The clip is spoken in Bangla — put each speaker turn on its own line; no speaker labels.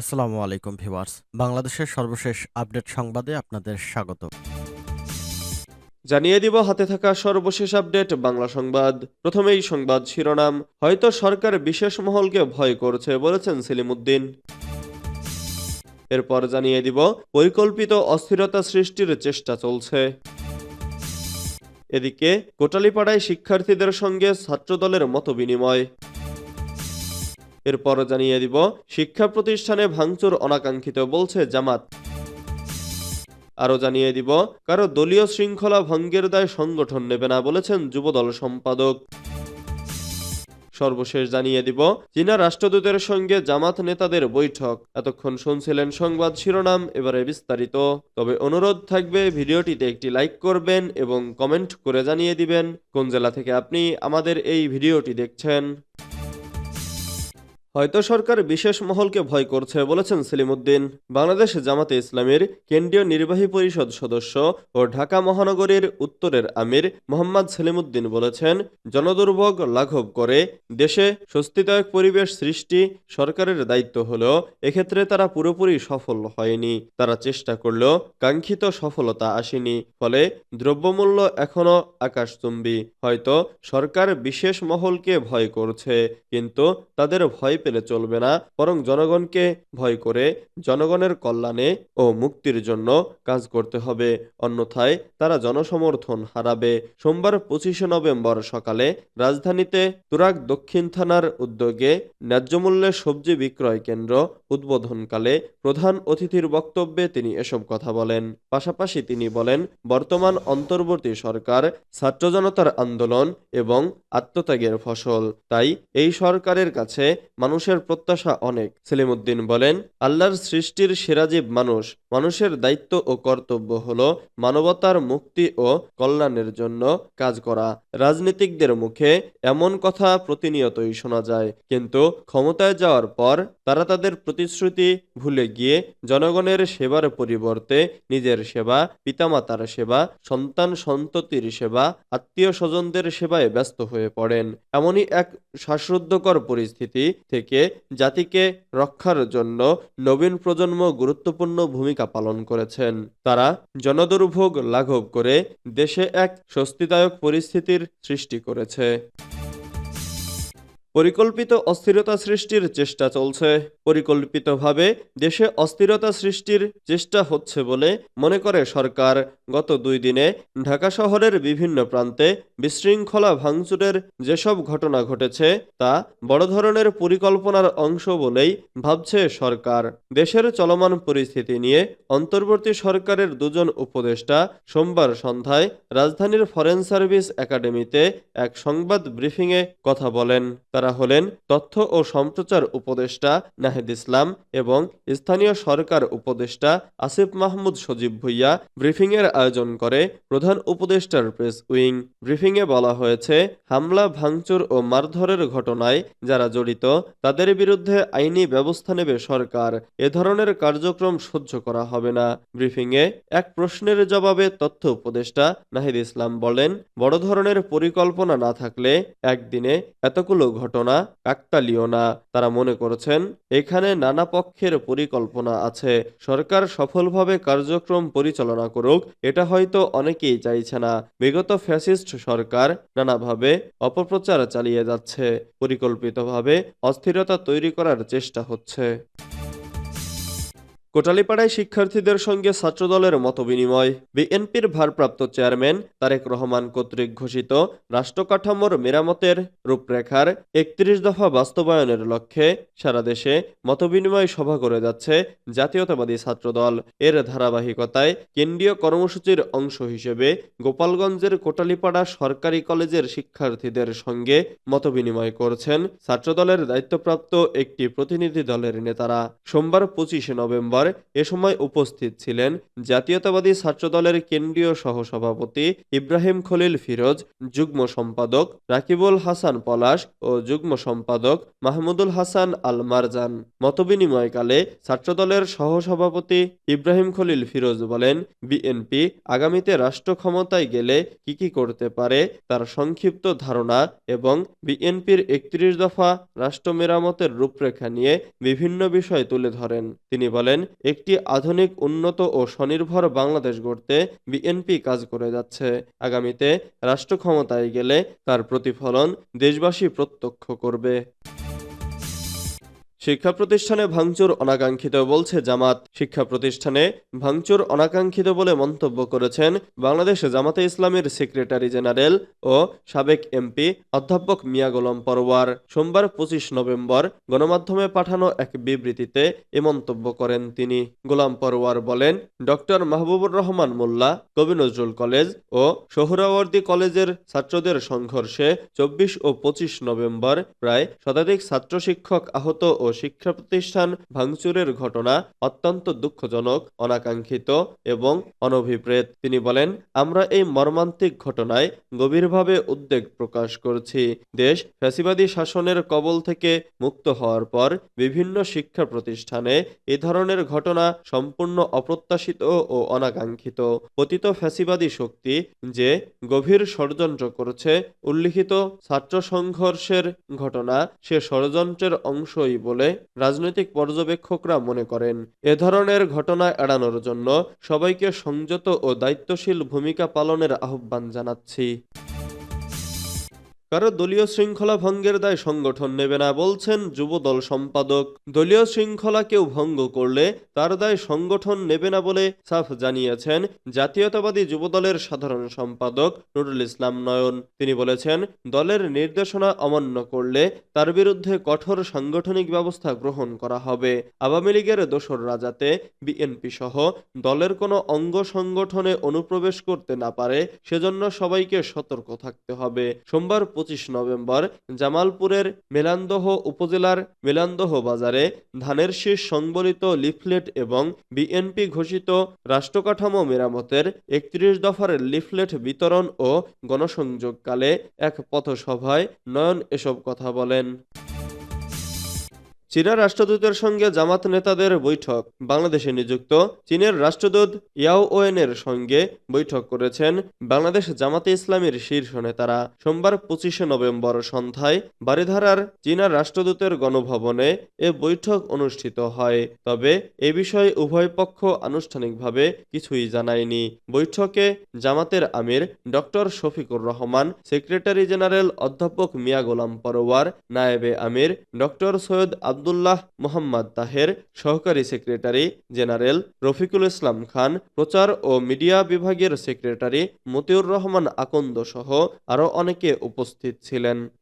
আসসালামু আলাইকুম ভিউয়ার্স। বাংলাদেশের সর্বশেষ আপডেট সংবাদে আপনাদের স্বাগত।
জানিয়ে দিব, হাতে থাকা সর্বশেষ আপডেট, বাংলা সংবাদ। প্রথমেই সংবাদ শিরোনাম, হয়তো সরকার বিশেষ মহলকে ভয় করছে বলেছেন সেলিমুদ্দিন। এরপর জানিয়ে দিব পরিকল্পিত অস্থিরতা সৃষ্টির চেষ্টা চলছে। এদিকে, কোটালীপাড়ায় শিক্ষার্থীদের সঙ্গে ছাত্রদলের মত বিনিময় এরপর জানিয়ে দিব, শিক্ষা প্রতিষ্ঠানে ভাঙচুর অনাকাঙ্ক্ষিত বলছে জামাত। আরও জানিয়ে দিব, কারও দলীয় শৃঙ্খলা ভঙ্গের দায় সংগঠন নেবে না বলেছেন যুবদল সম্পাদক। সর্বশেষ জানিয়ে দিব, চীনা রাষ্ট্রদূতের সঙ্গে জামাত নেতাদের বৈঠক। এতক্ষণ শুনছিলেন সংবাদ শিরোনাম, এবারে বিস্তারিত। তবে অনুরোধ থাকবে, ভিডিওটিতে একটি লাইক করবেন এবং কমেন্ট করে জানিয়ে দিবেন, কোন জেলা থেকে আপনি আমাদের এই ভিডিওটি দেখছেন। হয়তো সরকার বিশেষ মহলকে ভয় করছে বলেছেন সেলিমুদ্দিন। বাংলাদেশ জামাতে ইসলামের কেন্দ্রীয় নির্বাহী পরিষদ সদস্য ও ঢাকা মহানগরীর উত্তরের আমির মোহাম্মদ সেলিমুদ্দিন বলেছেন, জনদুর্ভোগ লাঘব করে দেশে স্বস্তিদায়ক পরিবেশ সৃষ্টি সরকারের দায়িত্ব হলেও এক্ষেত্রে তারা পুরোপুরি সফল হয়নি। তারা চেষ্টা করলেও কাঙ্ক্ষিত সফলতা আসেনি, ফলে দ্রব্যমূল্য এখনও আকাশচুম্বী। হয়তো সরকার বিশেষ মহলকে ভয় করছে, কিন্তু তাদের ভয় পেলে চলবে না, বরং জনগণকে ভয় করে জনগণের কল্যাণে ও মুক্তির জন্য কাজ করতে হবে। অন্যথায় তারা জনসমর্থন হারাবে। সোমবার পঁচিশে নভেম্বর সকালে রাজধানীতে তুরাগ দক্ষিণ থানার উদ্যোগে ন্যায্যমূল্যে সবজি বিক্রয় কেন্দ্র উদ্বোধনকালে প্রধান অতিথির বক্তব্যে তিনি এসব কথা বলেন। পাশাপাশি তিনি বলেন, বর্তমান অন্তর্বর্তী সরকার ছাত্র জনতার আন্দোলন এবং আত্মত্যাগের ফসল। তাই এই সরকারের কাছে মানুষের প্রত্যাশা অনেক। সেলিমুদ্দিন বলেন, আল্লাহর সৃষ্টির সেরাজীব মানুষ। মানুষের দায়িত্ব ও কর্তব্য হলো মানবতার মুক্তি ও কল্যাণের জন্য কাজ করা। রাজনীতিকদের মুখে এমন কথা প্রতিনিয়তই শোনা যায়। কিন্তু ক্ষমতায় যাওয়ার পর তারা তাদের প্রতিশ্রুতি ভুলে গিয়ে জনগণের সেবার পরিবর্তে নিজের সেবা, পিতামাতার সেবা, সন্তান সন্ততির সেবা, আত্মীয় স্বজনদের সেবায় ব্যস্ত হয়ে পড়েন। এমনই এক শ্বাসরুদ্ধকর পরিস্থিতি থেকে জাতিকে রক্ষার জন্য নবীন প্রজন্ম গুরুত্বপূর্ণ ভূমিকা পালন করেছেন। তারা জনদুর্ভোগ লাঘব করে দেশে এক স্বস্তিদায়ক পরিস্থিতির সৃষ্টি করেছে। পরিকল্পিত অস্থিরতা সৃষ্টির চেষ্টা চলছে। পরিকল্পিতভাবে দেশে অস্থিরতা সৃষ্টির চেষ্টা হচ্ছে বলে মনে করে সরকার। গত দুই দিনে ঢাকা শহরের বিভিন্ন প্রান্তে বিশৃঙ্খলা ভাঙচুরের যেসব ঘটনা ঘটেছে, তা বড় ধরনের পরিকল্পনার অংশ বলেই ভাবছে সরকার। দেশের চলমান পরিস্থিতি নিয়ে অন্তর্বর্তী সরকারের দুজন উপদেষ্টা সোমবার সন্ধ্যায় রাজধানীর ফরেন সার্ভিস একাডেমিতে এক সংবাদ ব্রিফিংয়ে কথা বলেন। তারা হলেন তথ্য ও সম্প্রচার উপদেষ্টা নাহিদ ইসলাম এবং স্থানীয় সরকার উপদেষ্টা আসিফ মাহমুদ সজীব ভুইয়া ব্রিফিংয়ের আয়োজন করে প্রধান উপদেষ্টার প্রেস উইং। ব্রিফিংয়ে বলা হয়েছে, হামলা, ভাঙচুর ও মারধরের ঘটনায় যারা জড়িত, তাদের বিরুদ্ধে আইনি ব্যবস্থা নেবে সরকার। এ ধরনের কার্যক্রম সহ্য করা হবে না। ব্রিফিংয়ে এক প্রশ্নের জবাবে তথ্য উপদেষ্টা নাহিদ ইসলাম বলেন, বড় ধরনের পরিকল্পনা না থাকলে একদিনে এতগুলো ঘটনা কাকতালীয় না তারা মনে করছেন, এখানে নানা পক্ষের পরিকল্পনা আছে। সরকার সফলভাবে কার্যক্রম পরিচালনা করুক, এটা হয়তো অনেকেই চাইছে না। বিগত ফ্যাসিস্ট সরকার নানাভাবে অপপ্রচার চালিয়ে যাচ্ছে। পরিকল্পিতভাবে অস্থিরতা তৈরি করার চেষ্টা হচ্ছে। কোটালীপাড়ায় শিক্ষার্থীদের সঙ্গে ছাত্রদলের মতবিনিময়। বিএনপির ভারপ্রাপ্ত চেয়ারম্যান তারেক রহমান কর্তৃক ঘোষিত রাষ্ট্রকাঠামোর মেরামতের রূপরেখার একত্রিশ দফা বাস্তবায়নের লক্ষ্যে সারা দেশে মতবিনিময় সভা করে যাচ্ছে জাতীয়তাবাদী ছাত্রদল। এর ধারাবাহিকতায় কেন্দ্রীয় কর্মসূচির অংশ হিসেবে গোপালগঞ্জের কোটালীপাড়া সরকারি কলেজের শিক্ষার্থীদের সঙ্গে মতবিনিময় করছেন ছাত্রদলের দায়িত্বপ্রাপ্ত একটি প্রতিনিধি দলের নেতারা। সোমবার পঁচিশে নভেম্বর নভেম্বর এ সময় উপস্থিত ছিলেন। জাতীয়তাবাদী ছাত্রদলের কেন্দ্রীয় সহসভাপতি ইব্রাহিম খলিল ফিরোজ, যুগ্ম সম্পাদক রাকিবুল হাসান পলাশ ও যুগ্ম সম্পাদক মাহমুদুল হাসান আল মারজান মতবিনিময়কালে ছাত্রদলের সহসভাপতি ইব্রাহিম খলিল ফিরোজ বলেন, বিএনপি আগামীতে রাষ্ট্র ক্ষমতায় গেলে কি কি করতে পারে তার সংক্ষিপ্ত ধারণা এবং বিএনপির একত্রিশ দফা রাষ্ট্র মেরামতের রূপরেখা নিয়ে বিভিন্ন বিষয় তুলে ধরেন। তিনি বলেন একটি আধুনিক, উন্নত ও স্বনির্ভর বাংলাদেশ গড়তে বিএনপি কাজ করে যাচ্ছে। আগামীতে রাষ্ট্র ক্ষমতায় গেলে তার প্রতিফলন দেশবাসী প্রত্যক্ষ করবে। শিক্ষা প্রতিষ্ঠানে ভাঙচুর অনাকাঙ্ক্ষিত বলছে জামাত। শিক্ষা প্রতিষ্ঠানে ভাঙচুর অনাকাঙ্ক্ষিত বলে মন্তব্য করেছেন বাংলাদেশ জামাতে ইসলামের সেক্রেটারি জেনারেল ও সাবেক এমপি অধ্যাপক মিয়া গোলাম পরওয়ার। সোমবার পঁচিশ নভেম্বর গণমাধ্যমে পাঠানো এক বিবৃতিতে এ মন্তব্য করেন তিনি। গোলাম পরওয়ার বলেন, ডক্টর মাহবুবুর রহমান মোল্লা, কবি নজরুল কলেজ ও সোহরাওয়ার্দী কলেজের ছাত্রদের সংঘর্ষে চব্বিশ ও পঁচিশ নভেম্বর প্রায় শতাধিক ছাত্র শিক্ষক আহত ও শিক্ষা প্রতিষ্ঠান ভাঙচুরের ঘটনা অত্যন্ত দুঃখজনক, অনাকাঙ্ক্ষিত এবং অনভিপ্রেত। তিনি বলেন, আমরা এই মর্মান্তিক ঘটনায় গভীরভাবে উদ্বেগ প্রকাশ করছি। দেশ ফ্যাসিবাদী শাসনের কবল থেকে মুক্ত হওয়ার পর বিভিন্ন শিক্ষা প্রতিষ্ঠানে এ ধরনের ঘটনা সম্পূর্ণ অপ্রত্যাশিত ও অনাকাঙ্ক্ষিত। পতিত ফ্যাসিবাদী শক্তি যে গভীর ষড়যন্ত্র করছে, উল্লিখিত ছাত্র সংঘর্ষের ঘটনা সে ষড়যন্ত্রের অংশই বলে রাজনৈতিক পর্যবেক্ষকরা মনে করেন। এ ধরনের ঘটনা এড়ানোর জন্য সবাইকে সংযত ও দায়িত্বশীল ভূমিকা পালনের আহ্বান জানাচ্ছি। কারও দলীয় শৃঙ্খলা ভঙ্গের দায় সংগঠন নেবে না বলছেন যুবদল সম্পাদক। দলীয় শৃঙ্খলা কেউ ভঙ্গ করলে তার দায় সংগঠন নেবে না বলে সাফ জানিয়েছেন জাতীয়তাবাদী যুবদলের সাধারণ সম্পাদক নুরুল ইসলাম নয়ন। তিনি বলেছেন, দলের নির্দেশনা অমান্য করলে তার বিরুদ্ধে কঠোর সাংগঠনিক ব্যবস্থা গ্রহণ করা হবে। আওয়ামী লীগের দোসর রাজাতে বিএনপি সহ দলের কোনো অঙ্গ সংগঠনে অনুপ্রবেশ করতে না পারে, সেজন্য সবাইকে সতর্ক থাকতে হবে। সোমবার পঁচিশ নভেম্বর জামালপুরের মেলান্দহ উপজেলার মেলান্দহ বাজারে ধানের শীষ সংবলিত লিফলেট এবং বিএনপি ঘোষিত রাষ্ট্রকাঠামো মেরামতের একত্রিশ দফার লিফলেট বিতরণ ও গণসংযোগকালে এক পথসভায় নয়ন এসব কথা বলেন। চীনা রাষ্ট্রদূতের সঙ্গে জামাত নেতাদের বৈঠক। বাংলাদেশে নিযুক্ত চীনের রাষ্ট্রদূত ইয়াও ওয়েনের সঙ্গে বৈঠক করেছেন বাংলাদেশ জামাতে ইসলামীর শীর্ষ নেতারা। সোমবার পঁচিশে নভেম্বর সন্ধ্যায় বারিধারার চীনা রাষ্ট্রদূতের গণভবনে এ বৈঠক অনুষ্ঠিত হয়। তবে এ বিষয়ে উভয় পক্ষ আনুষ্ঠানিকভাবে কিছুই জানায়নি। বৈঠকে জামাতের আমির doctor Shafiqur Rahman, secretary general অধ্যাপক মিয়া গোলাম পরোয়ার, নায়েবে আমির ডক্টর সৈয়দ আবদুল্লাহ মোহাম্মদ তাহের, সহকারী সেক্রেটারি জেনারেল রফিকুল ইসলাম খান, প্রচার ও মিডিয়া বিভাগের সেক্রেটারি মতিউর রহমান আকন্দ সহ আরও অনেকে উপস্থিত ছিলেন।